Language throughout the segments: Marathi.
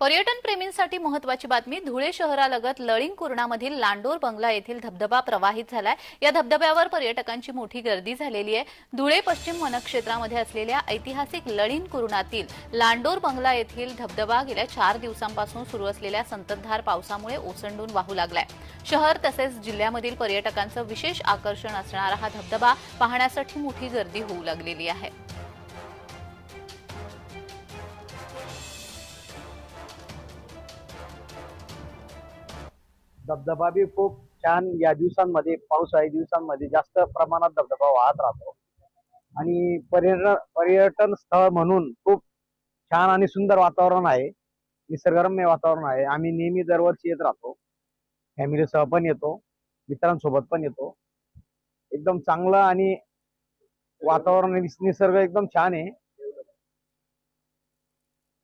पर्यटन प्रेमींसाठी महत्वाची बातमी धुळे शहरालगत लळिंग कुर्णामधील लांडोर बंगला येथील धबधबा प्रवाहित झालाय. या धबधब्यावर पर्यटकांची मोठी गर्दी झालेली आहे. धुळे पश्चिम वनक्षेत्रामध्ये असलेल्या ऐतिहासिक लळिंग कुरुणातील लांडोर बंगला येथील धबधबा गेल्या चार दिवसांपासून सुरू असलेल्या संततधार पावसामुळे ओसंडून वाहू लागलाय. शहर तसेच जिल्ह्यामधील पर्यटकांचं विशेष आकर्षण असणारा हा धबधबा पाहण्यासाठी मोठी गर्दी होऊ लागलेली आहे. धबधबा बी खूप छान या दिवसांमध्ये पावसाळी दिवसांमध्ये जास्त प्रमाणात धबधबा वाहत राहतो. आणि पर्यटन पर्यटन स्थळ म्हणून खूप छान आणि सुंदर वातावरण आहे. निसर्गरम्य वातावरण आहे. आम्ही नेहमी दरवर्षी येत राहतो. फॅमिलीसह पण येतो. मित्रांसोबत पण येतो. एकदम चांगलं आणि वातावरण निसर्ग एकदम छान आहे.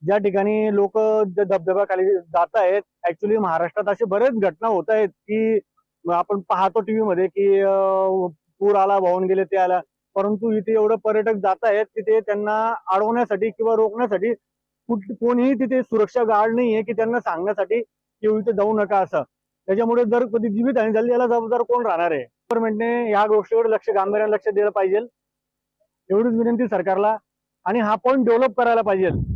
ज्या ठिकाणी लोक धबधब्याखाली जात आहेत ऍक्च्युली महाराष्ट्रात असे बरेच घटना होत आहेत की आपण पाहतो टीव्ही मध्ये की पूर आला वाहून गेले ते आला. परंतु इथे एवढं पर्यटक जात आहेत तिथे त्यांना अडवण्यासाठी किंवा रोखण्यासाठी कुठ- कोणीही तिथे सुरक्षा गार्ड नाहीये की त्यांना सांगण्यासाठी की इथे जाऊ नका असं. त्याच्यामुळे जर कधी जीवित आणि झाली याला जबाबदार कोण राहणार आहे? गव्हर्नमेंटने या गोष्टीवर लक्ष गांभीर्याने लक्ष दिलं पाहिजे. एवढीच विनंती सरकारला. आणि हा पॉईंट डेव्हलप करायला पाहिजे.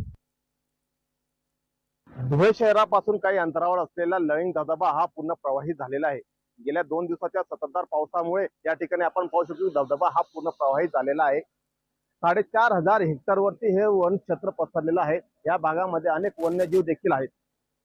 धुळे शहरापासून काही अंतरावर असलेला लळिंग धबधबा हा पूर्ण प्रवाहित झालेला आहे. गेल्या दोन दिवसाच्या सततधार पावसामुळे या ठिकाणी आपण पाहू शकतो धबधबा हा पूर्ण प्रवाहित झालेला आहे. साडेचार हजार हेक्टरवरती हे वन क्षेत्र पसरलेलं आहे. या भागामध्ये अनेक वन्यजीव देखील आहेत.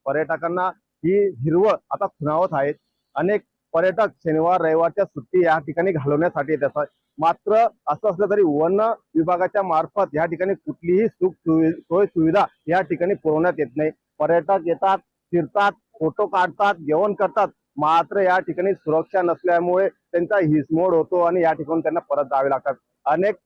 पर्यटकांना ही हिरवळ आता खुणावत आहेत. अनेक पर्यटक शनिवार रविवारच्या सुट्टी या ठिकाणी घालवण्यासाठी येत असतात. मात्र असं असलं तरी वन विभागाच्या मार्फत या ठिकाणी कुठलीही सुख सोय सुविधा या ठिकाणी पुरवण्यात येत नाही. पर्यटक येतात फिरतात फोटो काढतात जेवण करतात. मात्र या ठिकाणी सुरक्षा नसल्यामुळे त्यांचा हिसमोड होतो आणि या ठिकाणी त्यांना परत जावे लागतात. अनेक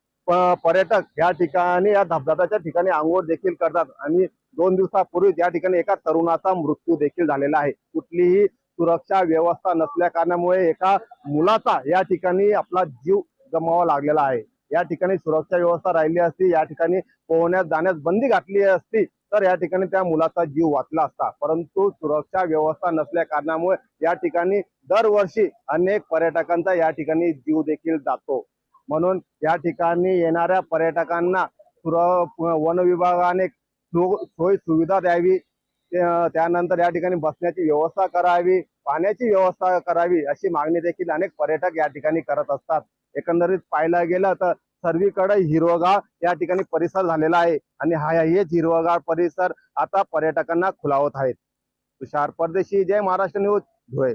पर्यटक या ठिकाणी या धबधब्याच्या ठिकाणी आंघोळ देखील करतात आणि दोन दिवसापूर्वी या ठिकाणी एका तरुणाचा मृत्यू देखील झालेला आहे. कुठलीही सुरक्षा व्यवस्था नसल्या कारणामुळे एका मुलाचा या ठिकाणी आपला जीव गमावा लागलेला आहे. या ठिकाणी सुरक्षा व्यवस्था राहिली असती या ठिकाणी पोहण्यात जाण्यास बंदी घातली असती तर या ठिकाणी त्या मुलाचा जीव वाचला असता. परंतु सुरक्षा व्यवस्था नसल्या कारणामुळे या ठिकाणी दरवर्षी अनेक पर्यटकांचा या ठिकाणी जीव देखील जातो. म्हणून या ठिकाणी येणाऱ्या पर्यटकांना सुर वन विभागाने सोय सुविधा द्यावी त्यानंतर या ठिकाणी बसण्याची व्यवस्था करावी पाण्याची व्यवस्था करावी अशी मागणी देखील अनेक पर्यटक या ठिकाणी करत असतात. एकंदरीत पाहायला गेलं तर सर्वीकडे हिरवगार या ठिकाणी परिसर झालेला आहे आणि हा हेच हिरवगार परिसर आता पर्यटकांना खुलावत आहेत तुषार परदेशी जय महाराष्ट्र न्यूज धुळे.